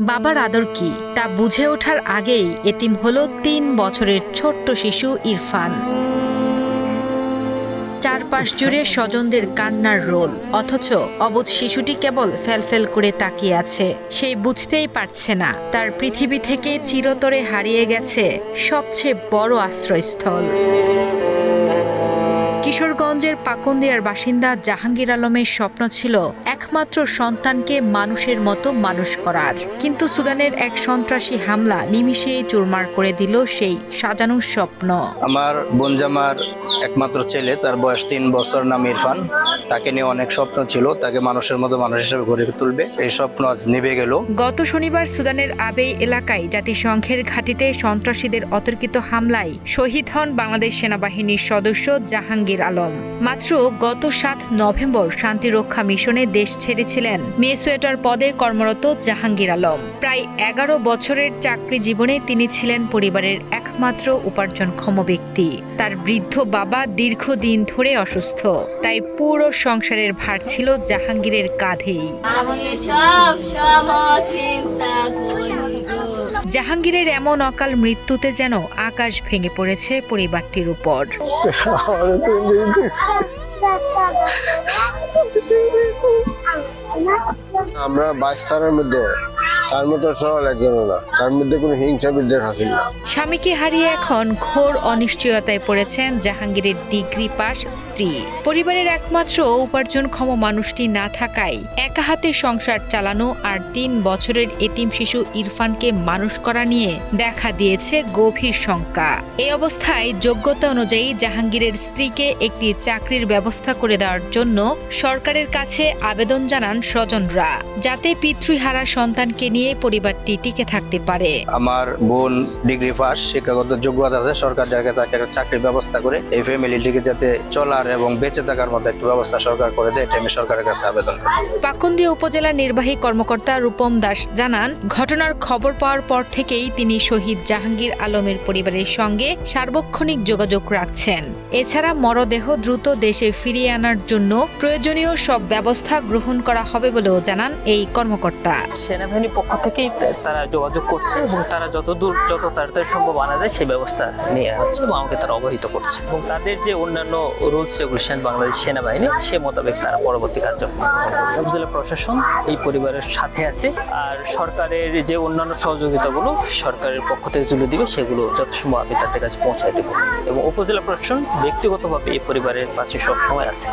বাবার আদর কি? তা বুঝে ওঠার আগেই এতিম হলো তিন বছরের ছোট্ট শিশু ইরফান। চারপাশ জুড়ে স্বজনদের কান্নার রোল। অথচ অবুধ শিশুটি কেবল ফেলফেল করে তাকিয়ে আছে। সেই বুঝতেই পারছে না। তার পৃথিবী থেকে চিরতরে হারিয়ে গেছে সবচেয়ে বড় আশ্রয়স্থল। কিশোরগঞ্জের পাকন্দিয়ার বাসিন্দা জাহাঙ্গীর আলমের স্বপ্ন ছিল একমাত্র সন্তানকে মানুষের মতো মানুষ করার। কিন্তু সুদানের এক সন্ত্রাসী হামলা নিমিষেই চুরমার করে দিল সেই সাজানোর স্বপ্ন। আমার বোনজামার একমাত্র ছেলে তার বয়স তিন বছর নাম ইরফান। তাকে নিয়ে অনেক স্বপ্ন ছিল তাকে মানুষের মতো মানুষ হিসেবে গড়ে তুলবে। এই স্বপ্ন আজ নিভে গেল। গত শনিবার সুদানের আবেই এলাকায় জাতিসংঘের ঘাঁটিতে সন্ত্রাসীদের অতর্কিত হামলায় শহীদ হন বাংলাদেশ সেনাবাহিনীর সদস্য জাহাঙ্গীর আলম মাত্র গত সাত নভেম্বর শান্তিরক্ষা মিশনে দেশ ছেড়েছিলেন মেসোয়েটার পদে কর্মরত জাহাঙ্গীর আলম। প্রায় এগারো বছরের চাকরি জীবনে তিনি ছিলেন পরিবারের একমাত্র উপার্জনক্ষম ব্যক্তি। তার বৃদ্ধ বাবা দীর্ঘদিন ধরে অসুস্থ। তাই পুরো সংসারের ভার ছিল জাহাঙ্গীরের কাঁধেই। সব জাহাঙ্গীরের এমন অকাল মৃত্যুতে যেন আকাশ ভেঙে পড়েছে পরিবারটির উপর। আমরা বাইশ তারের মধ্যে তার মতো সরল একজন না। তার মধ্যে কোনো হিংসা বিদ্বেষ হাসিল না স্বামীকে হারিয়ে এখন ঘোর অনিশ্চয়তায় পড়েছেন জাহাঙ্গীরের ডিগ্রি পাস স্ত্রী। পরিবারের একমাত্র উপার্জনক্ষম মানুষটি না থাকায় একা হাতে সংসার চালানো আর তিন বছরের এতিম শিশু ইরফানকে মানুষ করা নিয়ে দেখা দিয়েছে গভীর শঙ্কা। এই অবস্থায় যোগ্যতা অনুযায়ী জাহাঙ্গীরের স্ত্রীকে একটি চাকরির ব্যবস্থা করে দেওয়ার জন্য সরকারের কাছে আবেদন জানান স্বজনরা। যাতে পিতৃহারা সন্তানকে নিয়ে পরিবারটি টিকে থাকতে পারে। আমার বোন ডিগ্রি পাস শিক্ষাগত যোগ্যতা আছে সরকার যাকে তাকে একটা চাকরির ব্যবস্থা করে এই ফ্যামিলিটিকে যাতে চলার এবং বেঁচে থাকার মতো একটা ব্যবস্থা সরকার করে দেয় এটা আমি সরকারের কাছে আবেদন করি। পাকুন্দিয়া উপজেলা নির্বাহী কর্মকর্তা রূপম দাস জানান ঘটনার খবর পাওয়ার পর থেকেই তিনি শহীদ জাহাঙ্গীর আলমের পরিবারের সঙ্গে সার্বক্ষণিক যোগাযোগ রাখছেন। এছাড়া মরদেহ দ্রুত দেশে ফিরিয়ে আনার জন্য প্রয়োজনীয় সব ব্যবস্থা গ্রহণ করা হবে বলেও জানান এই কর্মকর্তা। সেনাবাহিনীর পক্ষ থেকেই তারা যোগাযোগ করছে এবং তারা যত দূর, যত তাড়াতাড়ি সম্ভব আনা যায় সেই ব্যবস্থা নিয়ে হচ্ছে এবং আমাকে তারা অবহিত করছে। এবং তাদের যে অন্যান্য রুলস রেগুলেশন বাংলাদেশ সেনাবাহিনী, সে মোতাবেক তারা পরবর্তী কার্যক্রম উপজেলা প্রশাসন এই পরিবারের সাথে আছে আর সরকারের যে অন্যান্য সহযোগিতাগুলো সরকারের পক্ষ থেকে তুলে দিবে, সেগুলো যত সম্ভব আমি তাদের কাছে পৌঁছায় দেবো। এবং উপজেলা প্রশাসন ব্যক্তিগতভাবে এই পরিবারের পাশে সবসময় আছে।